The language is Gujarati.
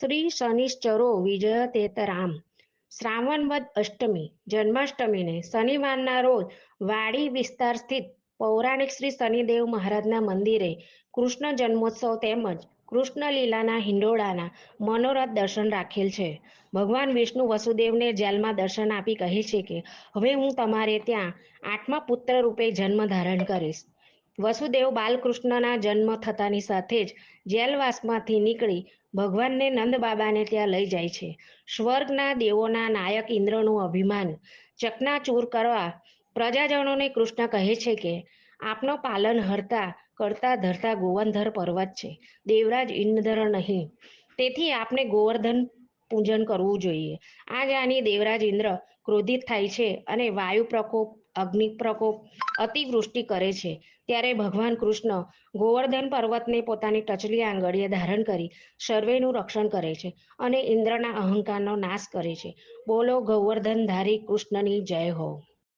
શ્રી શનિશ્ચરો વિજયતેતરામ શ્રાવણ વદ અષ્ટમી, જન્માષ્ટમીને શનિવારના રોજ વાડી વિસ્તાર સ્થિત પૌરાણિક શ્રી શનિદેવ મહારાજના મંદિરે કૃષ્ણ જન્મોત્સવ તેમજ કૃષ્ણ લીલાના હિંડોળાના મનોરથ દર્શન રાખેલ છે. ભગવાન વિષ્ણુ વસુદેવને જેલમાં દર્શન આપી કહે છે કે, હવે હું તમારે ત્યાં આઠમા પુત્ર રૂપે જન્મ ધારણ કરીશ. વસુદેવ બાલકૃષ્ણના જન્મ થતાની સાથે જ જેલવાસમાંથી નીકળી ભગવાનને નંદબાબાને ત્યાં લઈ જાય છે. સ્વર્ગના દેવોના નાયક ઇન્દ્રનું અભિમાન ચકનાચૂર કરવા પ્રજાજનોને કૃષ્ણ કહે છે કે, આપનો પાલન હરતા કરતા ધરતા ગોવંધર પર્વત છે. દેવરાજ ઇન્દ્ર નહીં. તેથી આપને ગોવર્ધન પૂજન કરવું જોઈએ. આ જાણી દેવરાજ ઇન્દ્ર ક્રોધિત થાય છે અને વાયુ પ્રકોપ અગ્નિ પ્રકોપ અતિવૃષ્ટિ કરે છે. ત્યારે ભગવાન કૃષ્ણ ગોવર્ધન પર્વતને પોતાની ટચલી આંગળીએ ધારણ કરી સર્વેનું રક્ષણ કરે છે અને ઇન્દ્રના અહંકારનો નાશ કરે છે. બોલો ગોવર્ધન ધારી કૃષ્ણની જય હો.